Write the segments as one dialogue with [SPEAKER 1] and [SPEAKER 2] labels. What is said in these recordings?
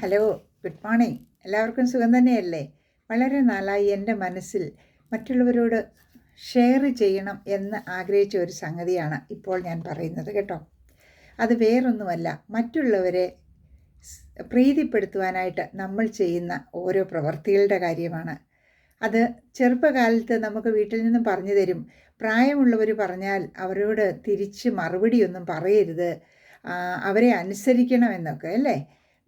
[SPEAKER 1] Hello good morning എല്ലാവർക്കും സുഖം തന്നെയല്ലേ? വളരെ നാളായി എന്റെ മനസ്സിൽ മറ്റുള്ളവരോട് ഷെയർ ചെയ്യണം എന്ന് ആഗ്രഹിച്ച ഒരു സംഗതിയാണ് ഇപ്പോൾ ഞാൻ പറയുന്നത് കേട്ടോ. അത് വേറൊന്നുമല്ല മറ്റുള്ളവരെ പ്രീതിപ്പെടുത്തുവാനായിട്ട് നമ്മൾ ചെയ്യുന്ന ഓരോ പ്രവർത്തികളുടെ കാര്യമാണ്. അത് ചെറുപ്പകാലത്ത് നമുക്ക് വീട്ടിൽ നിന്നും പറഞ്ഞു തരും. പ്രായമുള്ളവർ പറഞ്ഞാൽ അവരോട് തിരിച്ച് മറുപടിയൊന്നും പറയരുത്. അവരെ അനുസരിക്കണമെന്നൊക്കെ അല്ലേ?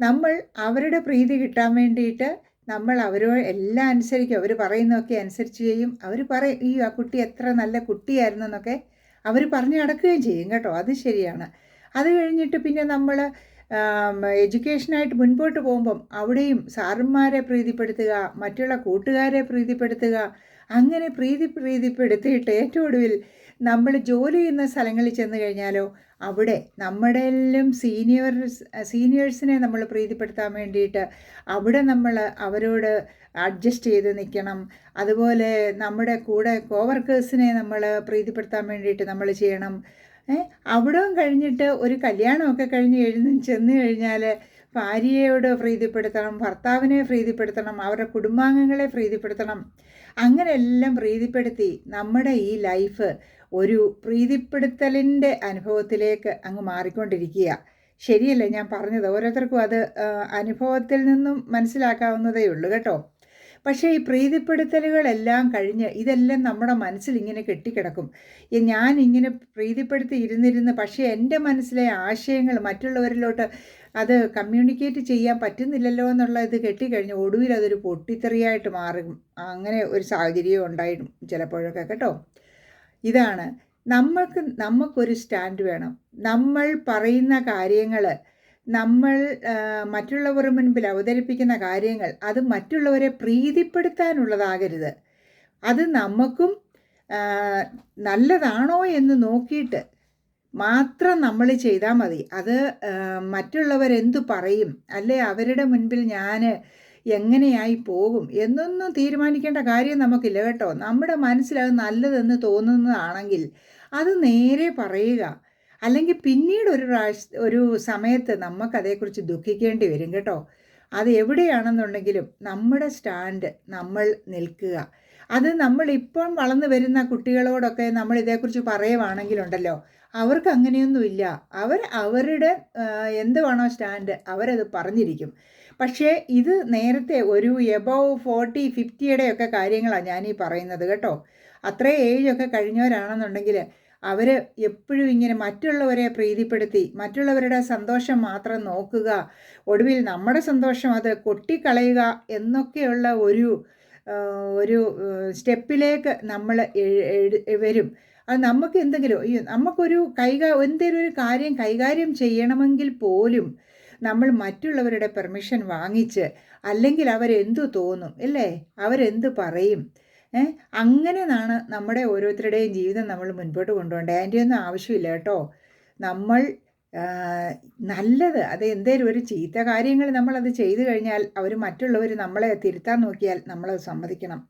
[SPEAKER 1] നമ്മൾ അവരുടെ പ്രീതി കിട്ടാൻ വേണ്ടിയിട്ട് നമ്മൾ അവരോട് എല്ലാം അനുസരിക്കും. അവർ പറയുന്നതൊക്കെ അനുസരിച്ച് ചെയ്യും. അവർ പറയും ഈ ആ കുട്ടി എത്ര നല്ല കുട്ടിയായിരുന്നു എന്നൊക്കെ അവർ പറഞ്ഞു നടക്കുകയും ചെയ്യും കേട്ടോ. അത് ശരിയാണ്. അത് കഴിഞ്ഞിട്ട് പിന്നെ നമ്മൾ എഡ്യൂക്കേഷനായിട്ട് മുൻപോട്ട് പോകുമ്പം അവിടെയും സാറന്മാരെ പ്രീതിപ്പെടുത്തുക മറ്റുള്ള കൂട്ടുകാരെ പ്രീതിപ്പെടുത്തുക അങ്ങനെ പ്രീതി പ്രീതിപ്പെടുത്തിയിട്ട് ഏറ്റവും ഒടുവിൽ നമ്മൾ ജോലി ചെയ്യുന്ന സ്ഥലങ്ങളിൽ ചെന്ന് കഴിഞ്ഞാലോ അവിടെ നമ്മുടെ എല്ലാം സീനിയേഴ്സ് സീനിയേഴ്സിനെ നമ്മൾ പ്രീതിപ്പെടുത്താൻ വേണ്ടിയിട്ട് അവിടെ നമ്മൾ അവരോട് അഡ്ജസ്റ്റ് ചെയ്ത് നിൽക്കണം. അതുപോലെ നമ്മുടെ കൂടെ കോവർക്കേഴ്സിനെ നമ്മൾ പ്രീതിപ്പെടുത്താൻ വേണ്ടിയിട്ട് നമ്മൾ ചെയ്യണം. അവിടവും കഴിഞ്ഞിട്ട് ഒരു കല്യാണമൊക്കെ കഴിഞ്ഞ് എഴുന്ന ചെന്ന് കഴിഞ്ഞാൽ ഭാര്യയോട് പ്രീതിപ്പെടുത്തണം ഭർത്താവിനെ പ്രീതിപ്പെടുത്തണം അവരുടെ കുടുംബാംഗങ്ങളെ പ്രീതിപ്പെടുത്തണം. അങ്ങനെയെല്ലാം പ്രീതിപ്പെടുത്തി നമ്മുടെ ഈ ലൈഫ് ഒരു പ്രീതിപ്പെടുത്തലിന്റെ അനുഭവത്തിലേക്ക് അങ്ങ് മാറിക്കൊണ്ടിരിക്കുക ശരിയല്ലേ? ഞാൻ പറഞ്ഞത് ഓരോരുത്തർക്കും അത് അനുഭവത്തിൽ നിന്നും മനസ്സിലാക്കാവുന്നതേ ഉള്ളൂ കേട്ടോ. പക്ഷേ ഈ പ്രീതിപ്പെടുത്തലുകളെല്ലാം കഴിഞ്ഞ് ഇതെല്ലാം നമ്മുടെ മനസ്സിൽ ഇങ്ങനെ കെട്ടിക്കിടക്കും. ഞാൻ ഇങ്ങനെ പ്രീതിപ്പെടുത്തി ഇരുന്നിരുന്ന് പക്ഷേ എന്റെ മനസ്സിലെ ആശയങ്ങൾ മറ്റുള്ളവരിലോട്ട് അത് കമ്മ്യൂണിക്കേറ്റ് ചെയ്യാൻ പറ്റുന്നില്ലല്ലോ എന്നുള്ള ഇത് കെട്ടിക്കഴിഞ്ഞ് ഒടുവിൽ അതൊരു പൊട്ടിത്തെറിയായിട്ട് മാറും. അങ്ങനെ ഒരു സാഹചര്യം ഉണ്ടായിട്ടും ചിലപ്പോഴൊക്കെ കേട്ടോ. ഇതാണ്. നമ്മൾക്ക് നമുക്കൊരു സ്റ്റാൻഡ് വേണം. നമ്മൾ പറയുന്ന കാര്യങ്ങൾ നമ്മൾ മറ്റുള്ളവരുടെ മുൻപിൽ അവതരിപ്പിക്കുന്ന കാര്യങ്ങൾ അത് മറ്റുള്ളവരെ പ്രീതിപ്പെടുത്താനുള്ളതാകരുത്. അത് നമുക്കും നല്ലതാണോ എന്ന് നോക്കിയിട്ട് മാത്രം നമ്മൾ ചെയ്താൽ മതി. അത് മറ്റുള്ളവരെന്തു പറയും? അല്ലെ? അവരുടെ മുൻപിൽ ഞാൻ എങ്ങനെയായി പോകും? എന്നൊന്നും തീരുമാനിക്കേണ്ട കാര്യം നമുക്കില്ല കേട്ടോ. നമ്മുടെ മനസ്സിൽ അത് നല്ലതെന്ന് തോന്നുന്നതാണെങ്കിൽ അത് നേരെ പറയുക. അല്ലെങ്കിൽ പിന്നീട് ഒരു പ്രാവശ്യ ഒരു സമയത്ത് നമുക്കതേക്കുറിച്ച് ദുഃഖിക്കേണ്ടി വരും കേട്ടോ. അത് എവിടെയാണെന്നുണ്ടെങ്കിലും നമ്മുടെ സ്റ്റാൻഡ് നമ്മൾ നിൽക്കുക. അത് നമ്മൾ ഇപ്പം വളർന്നു വരുന്ന കുട്ടികളോടൊക്കെ നമ്മൾ ഇതേക്കുറിച്ച് പറയുവാണെങ്കിലുണ്ടല്ലോ അവർക്ക് അങ്ങനെയൊന്നുമില്ല അവർ അവരുടെ എന്ത് എന്തുവാണോ സ്റ്റാൻഡ് അവരത് പറഞ്ഞിരിക്കും. പക്ഷേ ഇത് നേരത്തെ ഒരു എബവ് ഫോർട്ടി ഫിഫ്റ്റിയുടെ ഒക്കെ കാര്യങ്ങളാണ് ഞാനീ പറയുന്നത് കേട്ടോ. അത്രയും ഏജൊക്കെ കഴിഞ്ഞവരാണെന്നുണ്ടെങ്കിൽ അവർ എപ്പോഴും ഇങ്ങനെ മറ്റുള്ളവരെ പ്രീതിപ്പെടുത്തി മറ്റുള്ളവരുടെ സന്തോഷം മാത്രം നോക്കുക. ഒടുവിൽ നമ്മുടെ സന്തോഷം അത് കൊട്ടിക്കളയുക എന്നൊക്കെയുള്ള ഒരു ഒരു സ്റ്റെപ്പിലേക്ക് നമ്മൾ വരും. അത് നമുക്ക് എന്തെങ്കിലും നമുക്കൊരു കൈകാ എന്തെങ്കിലും ഒരു കാര്യം കൈകാര്യം ചെയ്യണമെങ്കിൽ പോലും നമ്മൾ മറ്റുള്ളവരുടെ പെർമിഷൻ വാങ്ങിച്ച് അല്ലെങ്കിൽ അവരെന്തു തോന്നും അല്ലേ? അവരെന്ത് പറയും? അങ്ങനെയാണ് നമ്മുടെ ഓരോരുത്തരുടെയും ജീവിതം നമ്മൾ മുൻപോട്ട് കൊണ്ടുപോകേണ്ടത്. അതിന്റെ ഒന്നും ആവശ്യമില്ല കേട്ടോ. നമ്മൾ നല്ലത് അത് എന്തേലും ഒരു ചീത്ത കാര്യങ്ങൾ നമ്മളത് ചെയ്തു കഴിഞ്ഞാൽ അവർ മറ്റുള്ളവർ നമ്മളെ തിരുത്താൻ നോക്കിയാൽ നമ്മളത് സമ്മതിക്കണം.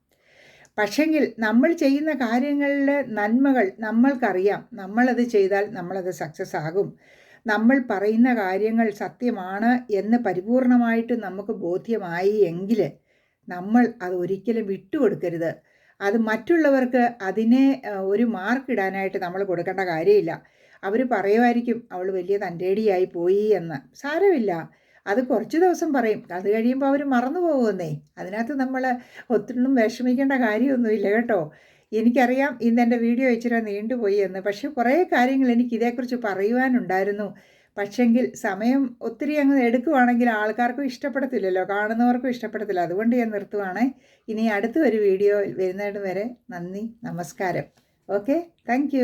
[SPEAKER 1] പക്ഷെങ്കിൽ നമ്മൾ ചെയ്യുന്ന കാര്യങ്ങളിലെ നന്മകൾ നമ്മൾക്കറിയാം. നമ്മളത് ചെയ്താൽ നമ്മളത് സക്സസ് ആകും. നമ്മൾ പറയുന്ന കാര്യങ്ങൾ സത്യമാണ് എന്ന് പരിപൂർണമായിട്ട് നമുക്ക് ബോധ്യമായി എങ്കിൽ നമ്മൾ അത് ഒരിക്കലും വിട്ടുകൊടുക്കരുത്. അത് മറ്റുള്ളവർക്ക് അതിനെ ഒരു മാർക്ക് ഇടാനായിട്ട് നമ്മൾ കൊടുക്കേണ്ട കാര്യമില്ല. അവർ പറയുമായിരിക്കും അവൾ വലിയ തന്റേടിയായി പോയി എന്ന്. സാരമില്ല. അത് കുറച്ച് ദിവസം പറയും. അത് കഴിയുമ്പോൾ അവർ മറന്നു പോകുമെന്നേ അതിനകത്ത് നമ്മൾ ഒത്തിരിയൊന്നും വിഷമിക്കേണ്ട കാര്യമൊന്നുമില്ല കേട്ടോ. എനിക്കറിയാം ഇന്ന് എന്റെ വീഡിയോ ഇച്ചിരി നീണ്ടുപോയി എന്ന്. പക്ഷേ കുറേ കാര്യങ്ങൾ എനിക്ക് ഇതേക്കുറിച്ച് പറയുവാനുണ്ടായിരുന്നു. പക്ഷെങ്കിൽ സമയം ഒത്തിരി അങ്ങ് എടുക്കുവാണെങ്കിൽ ആൾക്കാർക്കും ഇഷ്ടപ്പെടത്തില്ലല്ലോ കാണുന്നവർക്കും ഇഷ്ടപ്പെടത്തില്ല. അതുകൊണ്ട് ഞാൻ നിർത്തുവാണേ. ഇനി അടുത്ത ഒരു വീഡിയോ വരുന്നതിന് വരെ നന്ദി നമസ്കാരം. Okay thank